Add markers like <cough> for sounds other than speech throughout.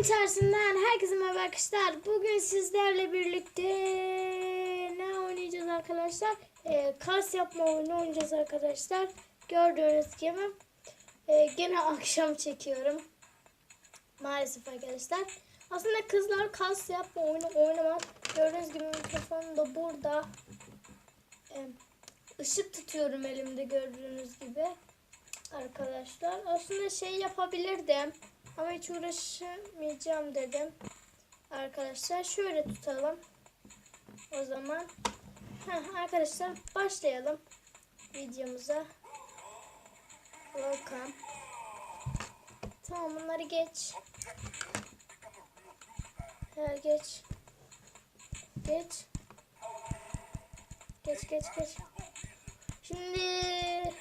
Oyun tersinden herkese merhaba arkadaşlar. Bugün sizlerle birlikte ne oynayacağız arkadaşlar? Ee, kas yapma oyunu oynayacağız arkadaşlar. Gördüğünüz gibi e, gene <laughs> akşam çekiyorum. Maalesef arkadaşlar. Aslında kızlar kas yapma oyunu oynamaz. Gördüğünüz gibi mikrofonum da burada. Ee, ışık tutuyorum elimde gördüğünüz gibi. Arkadaşlar aslında şey yapabilirdim. Ama hiç uğraşamayacağım dedim. Arkadaşlar şöyle tutalım. O zaman Heh, arkadaşlar başlayalım videomuza. Welcome. Tamam bunları geç. Ha, geç. Geç. Geç geç geç. Şimdi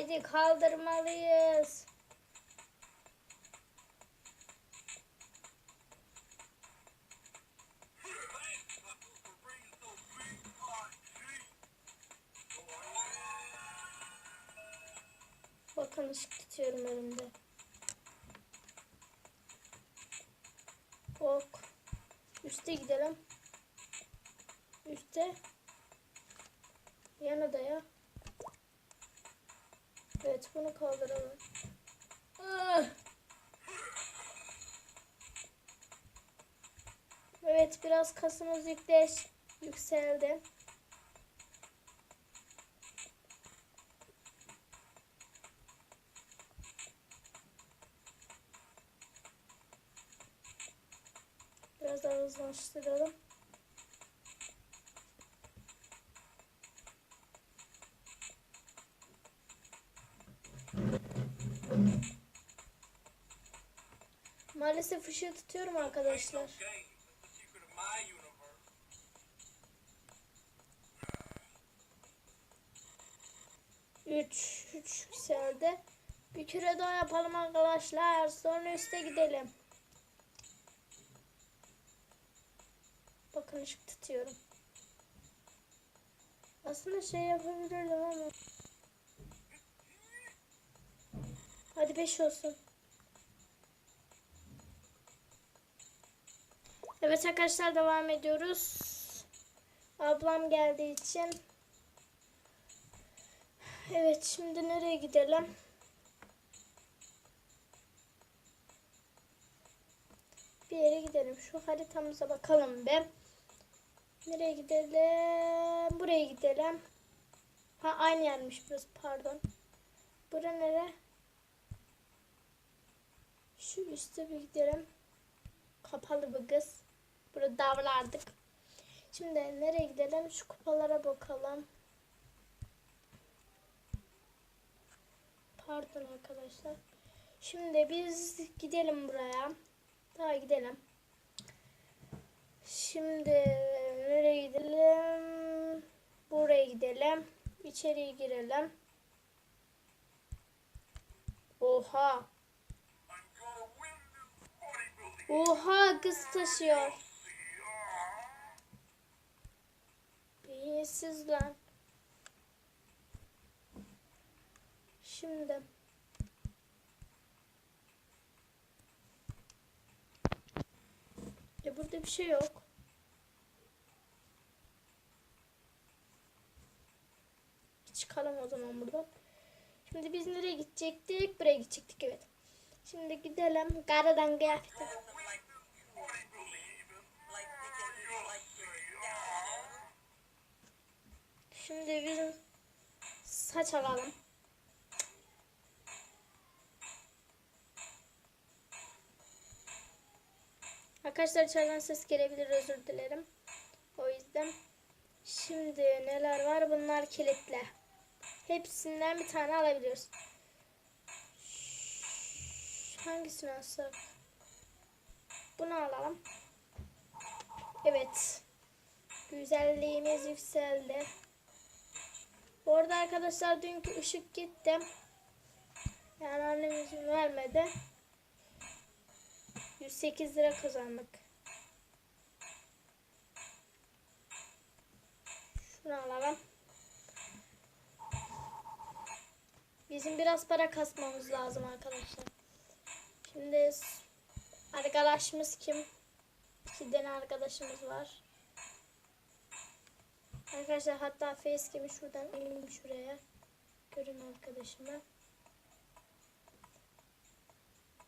Haydi kaldırmalıyız. Bakın ışık tutuyorum elimde. Ok. Üste gidelim. Üste. Yan odaya. Evet bunu kaldıralım. Ah! Evet biraz kasımız yükleş, yükseldi. Biraz daha hızlaştıralım. Maalesef ışığı tutuyorum arkadaşlar. Üç, üç yükseldi. Bir kere daha yapalım arkadaşlar. Sonra üste gidelim. Bakın ışık tutuyorum. Aslında şey yapabilirdim ama. Hadi beş olsun. Evet arkadaşlar devam ediyoruz. Ablam geldiği için. Evet şimdi nereye gidelim? Bir yere gidelim. Şu haritamıza bakalım be. Nereye gidelim? Buraya gidelim. Ha aynı yermiş burası pardon. Bura nere? Şu üstte bir gidelim. Kapalı bu kız. Burada davrandık. Şimdi nereye gidelim? Şu kupalara bakalım. Pardon arkadaşlar. Şimdi biz gidelim buraya. Daha gidelim. Şimdi nereye gidelim? Buraya gidelim. İçeriye girelim. Oha. Oha kız taşıyor. Lan. Şimdi. Ya burada bir şey yok. Çıkalım o zaman buradan. Şimdi biz nereye gidecektik? Buraya gidecektik evet. Şimdi gidelim. Karadan kıyafeti. Şimdi bizim saç alalım. Arkadaşlar içeriden ses gelebilir özür dilerim. O yüzden şimdi neler var bunlar kilitli. Hepsinden bir tane alabiliyoruz. Hangisini alsak? Bunu alalım. Evet. Güzelliğimiz yükseldi. Bu arada arkadaşlar dünkü ışık gitti. Yani annem izin vermedi. 108 lira kazandık. Şunu alalım. Bizim biraz para kasmamız lazım arkadaşlar. Şimdi arkadaşımız kim? İki tane arkadaşımız var. Arkadaşlar hatta facecam'i şuradan ineyim şuraya. Görün arkadaşımı.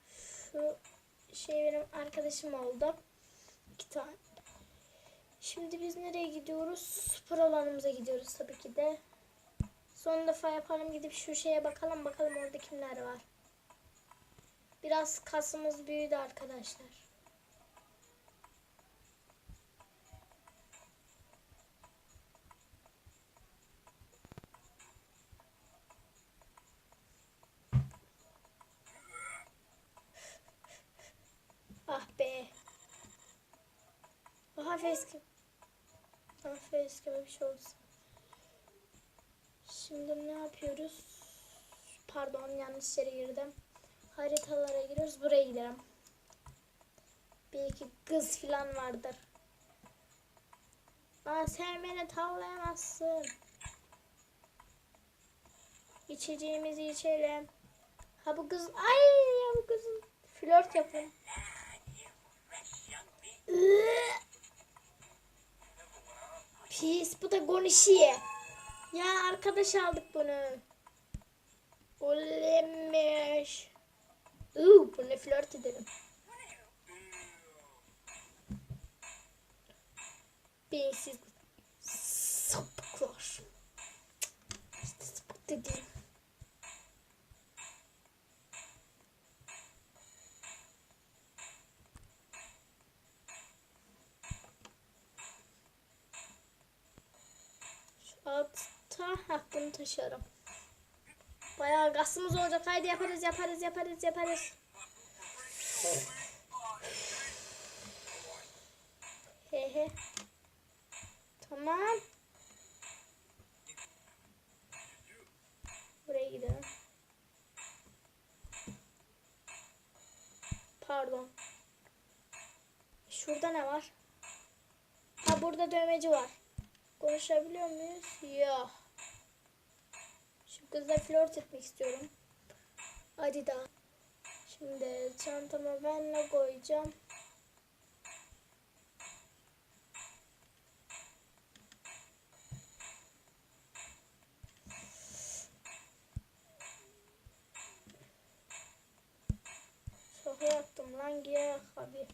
Şu şey benim arkadaşım oldu. İki tane. Şimdi biz nereye gidiyoruz? Spor alanımıza gidiyoruz tabii ki de. Son defa yapalım gidip şu şeye bakalım bakalım orada kimler var. Biraz kasımız büyüdü arkadaşlar. Ah be. Aha facecam. Ah facecam'a bir şey oldu. Şimdi ne yapıyoruz? Pardon yanlış yere girdim. Haritalara giriyoruz. Buraya gidelim. Belki kız falan vardır. Aa, sen beni tavlayamazsın. İçeceğimizi içelim. Ha bu kız ay ya bu kızın flört yapın. Pis bu da konuşuyor. Ya arkadaş aldık bunu. Olemiş. Uuu bunu flört edelim. Beyinsiz. Taşıyorum. Bayağı gasımız olacak. Haydi yaparız yaparız yaparız yaparız. He he. Tamam. Buraya gidelim. Pardon. Şurada ne var? Ha burada dövmeci var. Konuşabiliyor muyuz? Yok. Kızla flört etmek istiyorum. Hadi daha. Şimdi çantama ben ne koyacağım? Çok yaptım lan giyer abi.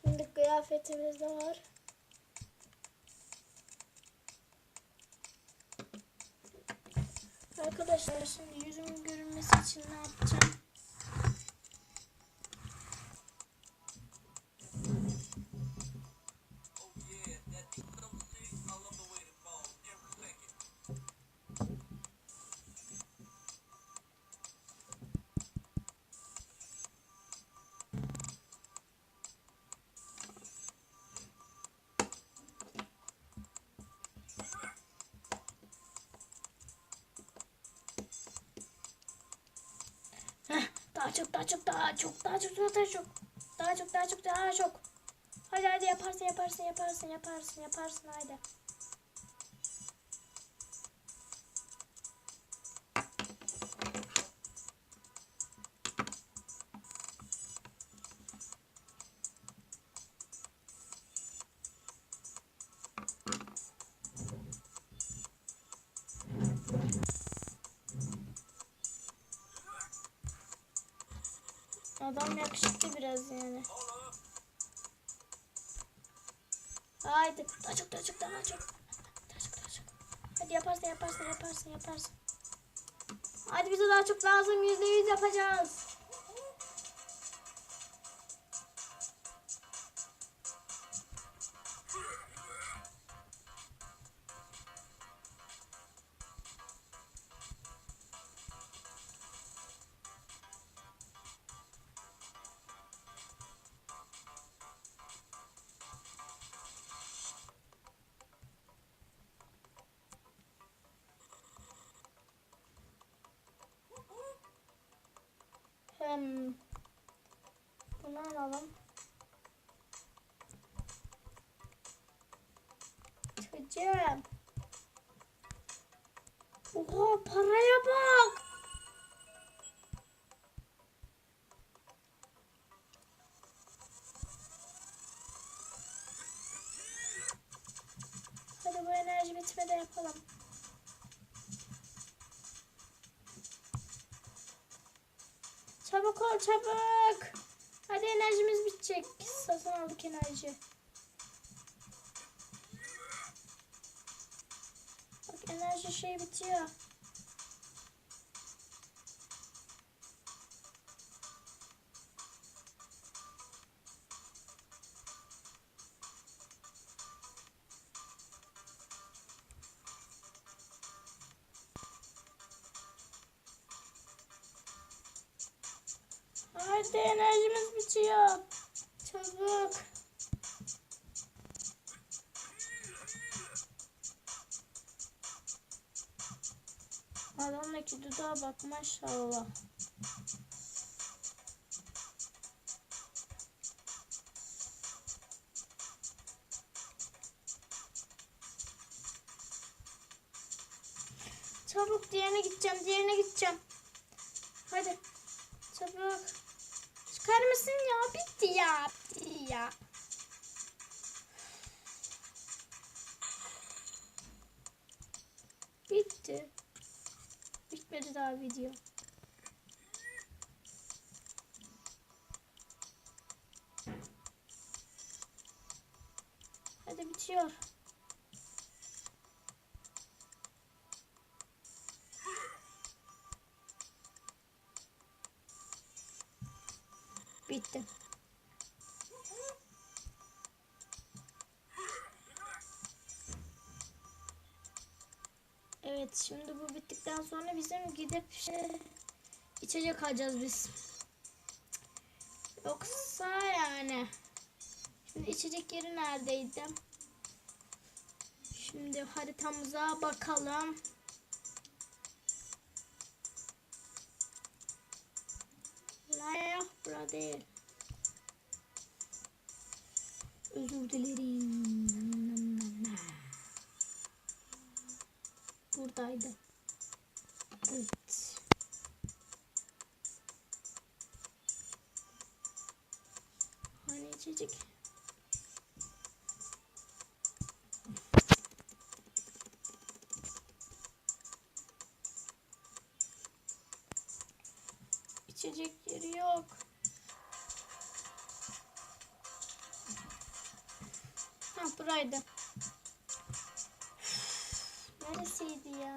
Şimdi kıyafetimiz de var. Arkadaşlar şimdi yüzümün görünmesi için ne yapacağım? Daha çok daha çok daha çok daha çok daha çok daha çok daha çok daha çok. Hadi hadi yaparsın yaparsın yaparsın yaparsın yaparsın hadi. Adam yakışıklı biraz yani. Haydi daha çok daha çok daha çok daha çok daha çok hadi yaparsın yaparsın yaparsın yaparsın. Hadi bize daha çok lazım yüzde yüz yapacağız Hmm. Bunu alalım. Çocuğum. Oha paraya bak. Hadi bu enerji bitmeden yapalım. Çabuk ol çabuk. Hadi enerjimiz bitecek. Satın aldık enerji. Bak enerji şey bitiyor. Hadi enerjimiz bitiyor. Çabuk. Adamdaki dudağa bak maşallah. Çabuk diğerine gideceğim, diğerine gideceğim. Hadi. Çabuk. Çıkar mısın ya? Bitti ya. Bitti ya. Bitti. Bitmedi daha video. Hadi bitiyor. Evet şimdi bu bittikten sonra bizim gidip şey, içecek alacağız biz. Yoksa yani. Şimdi içecek yeri neredeydi? Şimdi haritamıza bakalım. Yok bura değil. Özür dilerim. Buradaydı. Evet. Neresiydi ya?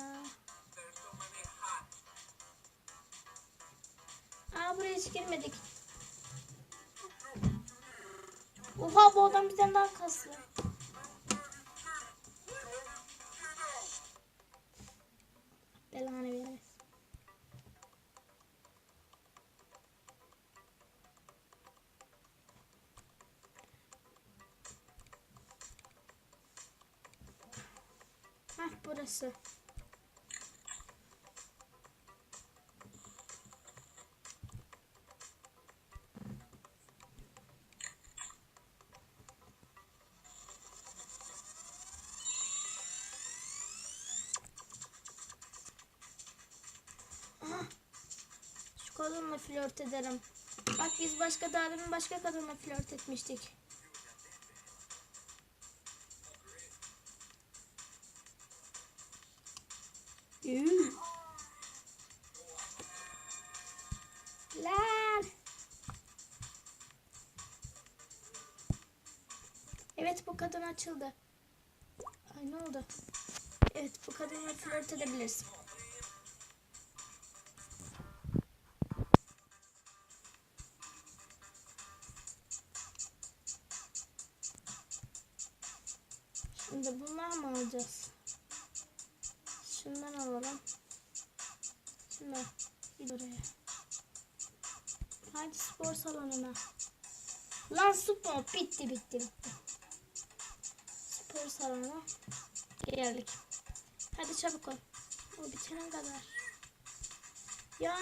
Aa buraya hiç girmedik. Oha bu adam bizden daha kaslı. Hah burası. Aha. Şu kadınla flört ederim. Bak biz başka daha başka kadınla flört etmiştik. Üü. Lan. Evet bu kadın açıldı. Ay ne oldu? Evet bu kadınla flört edebilirsin. Şimdi bunlar mı alacağız? Şundan alalım. Şundan. Git oraya. Hadi spor salonuna. Lan spor bitti bitti bitti. Spor salonuna geldik. Hadi çabuk ol. O bitene kadar. Ya.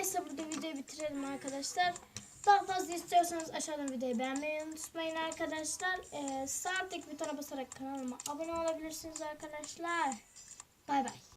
Neyse burada videoyu bitirelim arkadaşlar. Daha fazla istiyorsanız aşağıdan videoyu beğenmeyi unutmayın arkadaşlar. Ee, sağ alttaki butona basarak kanalıma abone olabilirsiniz arkadaşlar. Bay bay.